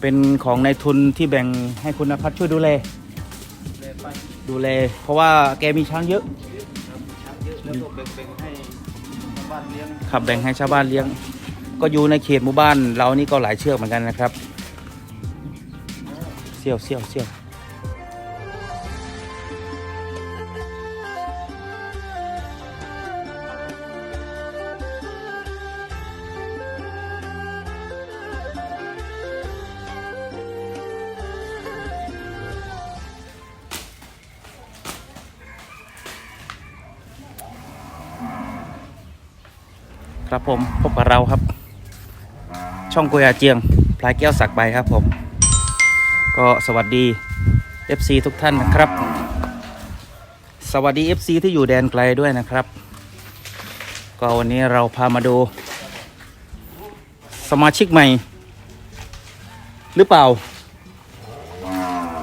เป็นของในทุนที่แบ่งให้คุณนภัทรช่วยดูแลเลยไปดูแล เพราะว่าแกมีช้างเยอะครับช้างเยอะ แล้วก็แบ่งๆให้ชาวบ้านเลี้ยงขับแบ่งให้ชาวบ้านเลี้ยง ก็อยู่ในเขตหมู่บ้านเรานี่ก็หลายเชือกเหมือนกันนะครับ เสี่ยวเสี่ยวเสี่ยว ครับผมพบกับเราครับ ช่องกุยอาเจียง พลายแก้วสักใบครับผม ก็สวัสดี FC ทุกท่านนะครับ สวัสดี FC ที่อยู่แดนไกลด้วยนะครับ ก็วันนี้เราพามาดู สมาชิกใหม่ หรือเปล่า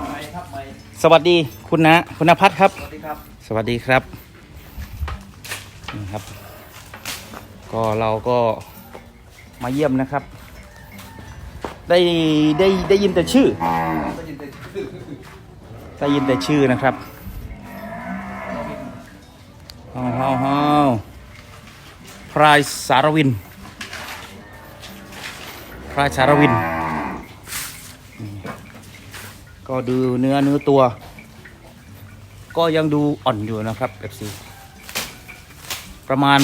ไปครับไปสวัสดีคุณนะคุณนภัทรครับ สวัสดีครับ สวัสดีครับนี่ครับ ก็เราก็มาเยี่ยมนะครับ ได้ได้ได้ยินแต่ชื่อก็ยินดีชื่อได้ยินแต่ชื่อนะครับฮ้าวฮ้าวฮ้าวพรายสารวิน พรายสารวินนี่ก็ดูเนื้อเนื้อตัว ก็ยังดูอ่อนอยู่นะครับเอฟซีประมาณ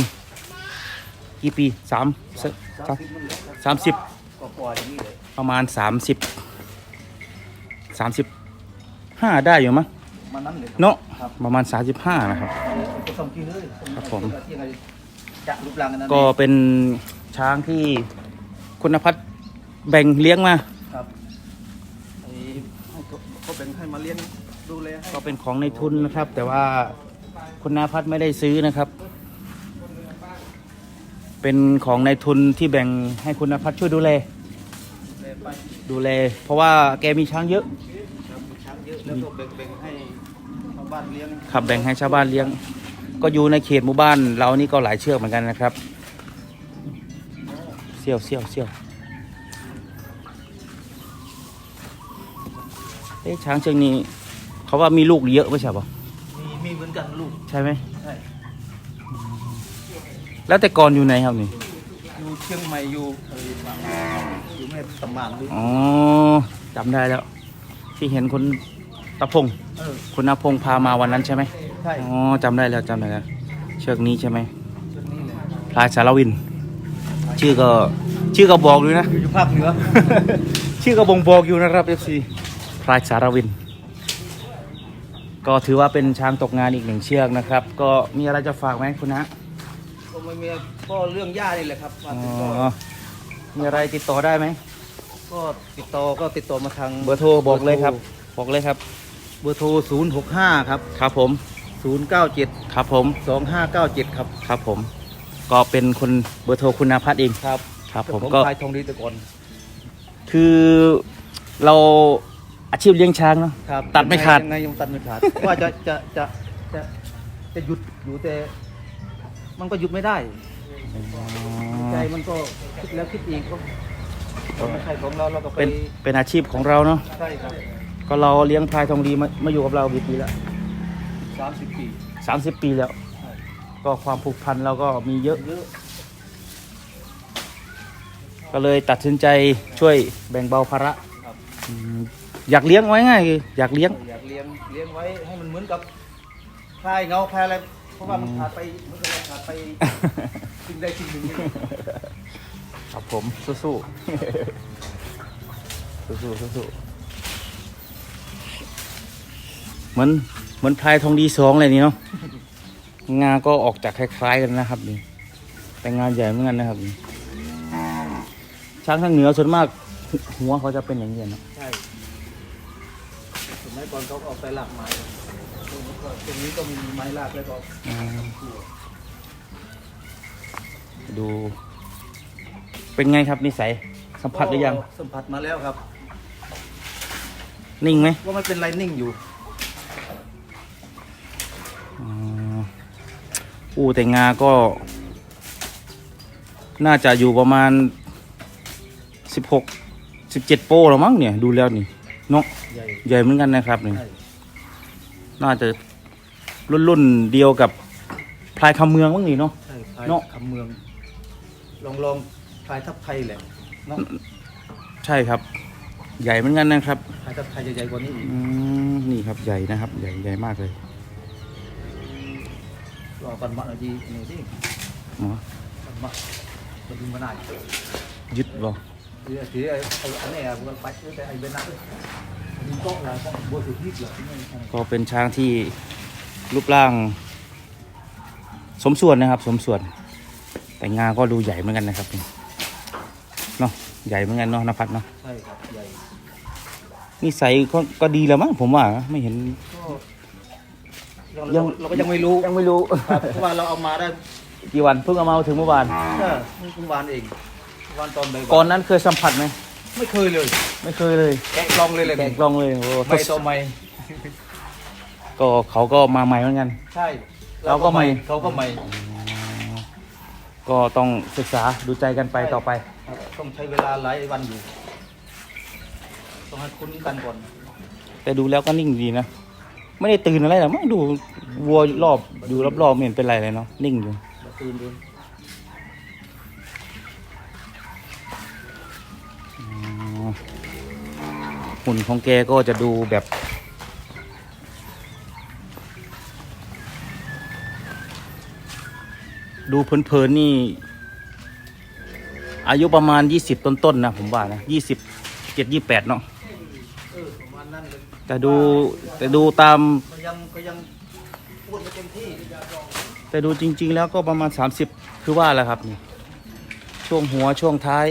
กี่ปีสามสสามามสิบมันเหลือครับสามสิบก็ปล่อยอย่างนี้เลยประมาณสามสิบสามสิบห้าได้อยู่มั้งมานั้นเลยเนาะครับประมาณสามสิบห้านะครับก็ส่งที่เลยครับผมที่อะไรจะรูปร่างกันนั้นก็เป็นช้างที่คุณพัฒน์แบ่งเลี้ยงมาครับไอ้ให้เขาเขาเป็นให้มาเลี้ยงดูแลให้ก็เป็นของในทุนนะครับ แต่ว่าคุณนพัฒน์ไม่ได้ซื้อนะครับ เป็นของในทุนที่แบ่งให้คุณนพัฒน์ช่วยดูแลเลยไปดูแล เพราะว่าแกมีช้างเยอะครับช้างเยอะแล้วก็แบ่งๆให้ชาวบ้านเลี้ยงขับแบ่งให้ชาวบ้านเลี้ยง ก็อยู่ในเขตหมู่บ้าน เรานี่ก็หลายเชือกเหมือนกันนะครับเสี่ยวเสี่ยวเสี่ยวเอ๊ะช้างเชือกนี้ เขาว่ามีลูกเยอะไม่ใช่ปะมีมีเหมือนกันลูกใช่ไหมใช่ แล้วแต่ก่อนอยู่ไหนครับนี่ อยู่เชียงใหม่อยู่เอ่ออยู่แม่ตำมานด้วยอ๋อจำได้แล้ว ที่เห็นคุณตะพงศ์เออคุณนพงศ์พามาวันนั้นใช่ไหมใช่อ๋อจำได้แล้วจำได้แล้ว เชือกนี้ใช่ไหมเรื่องนี้เลยพลายสารวิน ชื่อก็ชื่อก็บอกอยู่นะอยู่ภาคเหนือ ชื่อก็บ่งบอกอยู่นะครับ FC พลายสารวิน ก็ถือว่าเป็นช้างตกงานอีกหนึ่งเชือกนะครับ ก็มีอะไรจะฝากไหมคุณนะ ก็ไม่มีก็เรื่องหญ้านี่แหละครับมาอ๋อติดต่อมีอะไรติดต่อได้ไหมก็ติดต่อก็ติดต่อมาทางเบอร์โทรบอกเลยครับ บอกเลยครับ เบอร์โทร 0 6 5 ครับ ครับผม 0 9 7 ครับผม 2 5 9 7 ครับ ครับผม ก็เป็นคนเบอร์โทรคุณนาพัฒน์เองครับ ครับผมเจ้าของก็พายทองดีแต่ก่อนคือเราอาชีพเลี้ยงช้างเนาะครับตัดไม่ขาดยังไงยังตัดไม่ขาดว่าจะจะจะจะจะหยุดอยู่แต่ มันก็หยุดไม่ได้ใจมันก็คิดแล้วคิดอีกก็ไม่ใช่ของเราเราก็ไปเป็นเป็นอาชีพของเราเนาะใช่ครับก็เราเลี้ยงพลายทองดีมามาอยู่กับเรากี่ปีแล้วสามสิบปีสามสิบปีแล้วใช่ก็ความผูกพันเราก็มีเยอะ เยอะก็เลยตัดสินใจช่วยแบ่งเบาภาระครับอืมอยากเลี้ยงไว้ง่ายคืออยากเลี้ยง อยากเลี้ยงเลี้ยงไว้ให้มันเหมือนกับคลายเงาคลายอะไรเพ ราะว่ามันขาดไปมันก็ขาดไปสิ่งใดสิ่งหนึ่งนี่ครับผมสู้ๆสู้ๆสู้ๆเหมือนเหมือนพลายทองดีสองเลยนี่เนาะงาก็ออกจากคล้าย ๆ กันนะครับนี่แต่งานใหญ่เหมือนกันนะครับนี่ช้างทางเหนือส่วนมาก หัวเขาจะเป็นอย่างนี้เนะใช่สมัยก่อนเขาเอาไปหลากไม้ ตรงนี้ก็มีไม้ลากแล้วก็อืมดู เป็นไงครับนิสัยสัมผัสหรือยัง สัมผัสมาแล้วครับ นิ่งไหมว่ามันเป็นไรนิ่งอยู่อ๋ออู้แต่งาก็ น่าจะอยู่ประมาณสิบหกสิบเจ็ดโปรแล้วมั้งเนี่ย ดูแล้วนี่เนาะใหญ่ใหญ่เหมือนกันนะครับนี่ใช่ น่าจะ รุ่นรุ่นเดียวกับพลายคำเมืองมั้งนี่เนาะ ใช่พลายเนอะคำเมือง ลองลองพลายทับไทยแหละเนาะใช่ครับ ใหญ่เหมือนกันนะครับพลายทับไทยจะใหญ่กว่านี้อีกอืมนี่ครับใหญ่นะครับ ใหญ่ใหญ่มากเลยรอกันมาหน่อยดีนี่สิหมอกันมามาดูมาหน่อยยึดบ่ถือถือไอ้ไอ้อันนี้อะมันไปแต่ไอ้เบนนัทดูกล้องอะไรกล้องบัวถือที่เหรอที่ไม่ใช่ก็เป็นช้างที่ รูปร่าง สมส่วนนะครับ สมส่วน แต่งาก็ดูใหญ่เหมือนกันนะครับนี่เนาะใหญ่เหมือนกันเนาะนภัสเนาะใช่ครับใหญ่นิสัยก็ก็ดีแล้วมั้งผมว่าไม่เห็นก็ยัยังงเราก็ยังไม่รู้ยังไม่รู้ครับเพราะว่าเราเอามาได้กี่วันเพิ่งเอามาถึงเมื่อวานแค่เมื่อวานเองเมื่อวานตอนบ่ายๆก่อนนั้นเคยสัมผัสไหมไม่เคยเลย ไม่เคยเลยแกะกลองเลยเลยแกะกลองเลยโอ้ไม่ต่อไม่ ก็เขาก็มาใหม่เหมือนกัน ใช่เราก็ไม่ เขาก็ไม่ก็ต้องศึกษาดูใจกันไปต่อไปครับต้องใช้เวลาหลายวันอยู่ ต้องให้คุ้นกันก่อน แต่ดูแล้วก็นิ่งดีนะไม่ได้ตื่นอะไรหรอกมั้งดูวัวรอบดูรอบๆไม่เห็นเป็นไรเลยเนาะนิ่งอยู่เดี๋ยวตื่นดูอ๋อหุ่นของแกก็จะดูแบบ ดูเพลินๆนี่ อายุประมาณ20ต้นๆนะผมว่านะ20 7 28เนาะเออประมาณนั้นเลยแต่ดูแต่ดูตามก็ยังก็ยังพูดไม่เต็มที่แต่ดูจริง ๆ แล้วก็ประมาณ 30 คือว่าแหละครับนี่ช่วงหัวช่วงท้ายน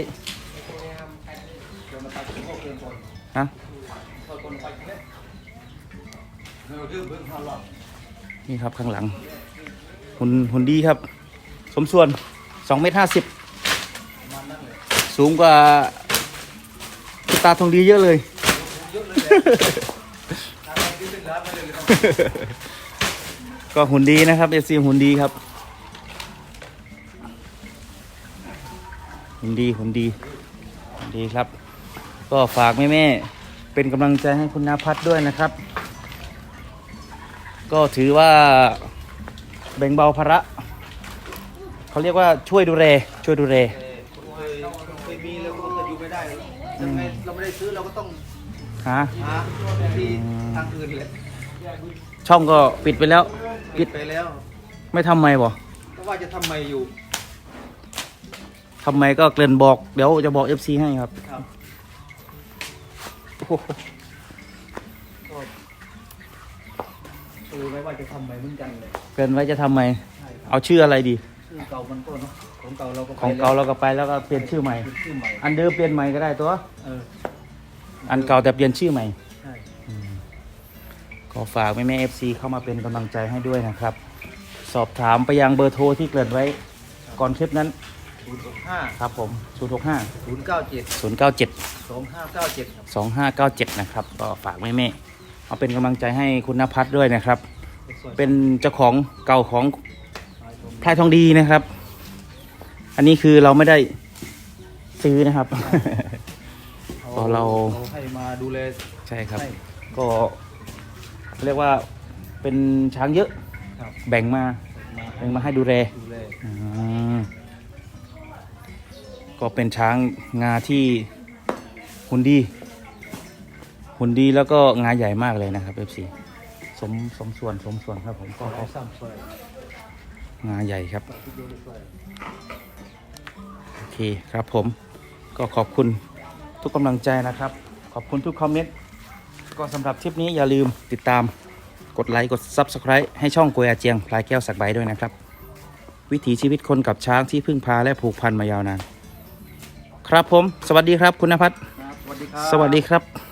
ข้อเกินก่อนฮะนี่ครับข้างหลังหุ่นหุ่นดีครับ สมส่วน2เมตร50ประมาณนั้นเลยสูงกว่าตาทองดีเยอะเลย ก็หุ่นดีนะครับเอซีหุ่นดีครับหุ่นดีหุ่นดีหุ่นดีครับ ก็ฝากแม่ๆเป็นกำลังใจให้คุณนาพัฒด้วยนะครับ ก็ถือว่าแบ่งเบาภาระ เขาเรียกว่าช่วยดูแลช่วยดูแลเคยเคยมีแล้วก็จะอยู่ไม่ได้ยังไงเราไม่ได้ซื้อเราก็ต้องหาหาที่ทางอื่นเลยช่องก็ปิดไปแล้ว ปิดไปแล้ว ไม่ทำไมบ่ก็ว่าจะทำไมอยู่ทำไมก็เกริ่นบอก เดี๋ยวจะบอก FC ให้ครับครับโอ้โหก็เออไม่ว่าจะทำไมเหมือนกันเลยเกริ่นไว้จะทำไม ใช่ครับ เอาชื่ออะไรดี ชื่อเก่ามันก็เนาะของเก่าเราก็ของเก่าเราก็ไปแล้วก็เปลี่ยนชื่อใหม่ เป็นชื่อใหม่อันเดิมเปลี่ยนใหม่ก็ได้ตัว เอออันเก่าแต่เปลี่ยนชื่อใหม่ ใช่ก็ฝากแม่แม่เอฟซีเข้ามาเป็นกำลังใจให้ด้วยนะครับ สอบถามไปยังเบอร์โทรที่เกริ่นไว้ ก่อนคลิปนั้นศูนย์หกห้าครับผม 0 6 5 ศูนย์เก้าเจ็ด0 9 7 สองห้าเก้าเจ็ดครับ2 5 9 7 นะครับ ก็ฝากแม่แม่เอาเป็นกำลังใจให้คุณนภัทรด้วยนะครับ เป็นเจ้าของเก่าของ พลายทองดีนะครับ อันนี้คือเราไม่ได้ซื้อนะครับก็เรา ให้มาดูแลใช่ครับ ให้ ก็เรียกว่าเป็นช้างเยอะ ครับ แบ่งมามาแบ่งมาให้ดูแล ดูแลอืมก็เป็นช้างงาที่หุ่นดีหุ่นดีแล้วก็งาใหญ่มากเลยนะครับ FC สมสมส่วนสมส่วนครับผมก็ขอสามซอย งาใหญ่ครับที่ดูซอยโอเคครับผมก็ขอบคุณทุกกำลังใจนะครับ ขอบคุณทุกคอมเมนต์ก็สำหรับทริปนี้อย่าลืมติดตามกดไลค์กด Subscribe ให้ช่องโกยอาเจียง พลายแก้วสักใบด้วยนะครับ วิถีชีวิตคนกับช้างที่พึ่งพาและผูกพันมายาวนาน ครับผม สวัสดีครับคุณนภัทรครับสวัสดีครับ สวัสดีครับ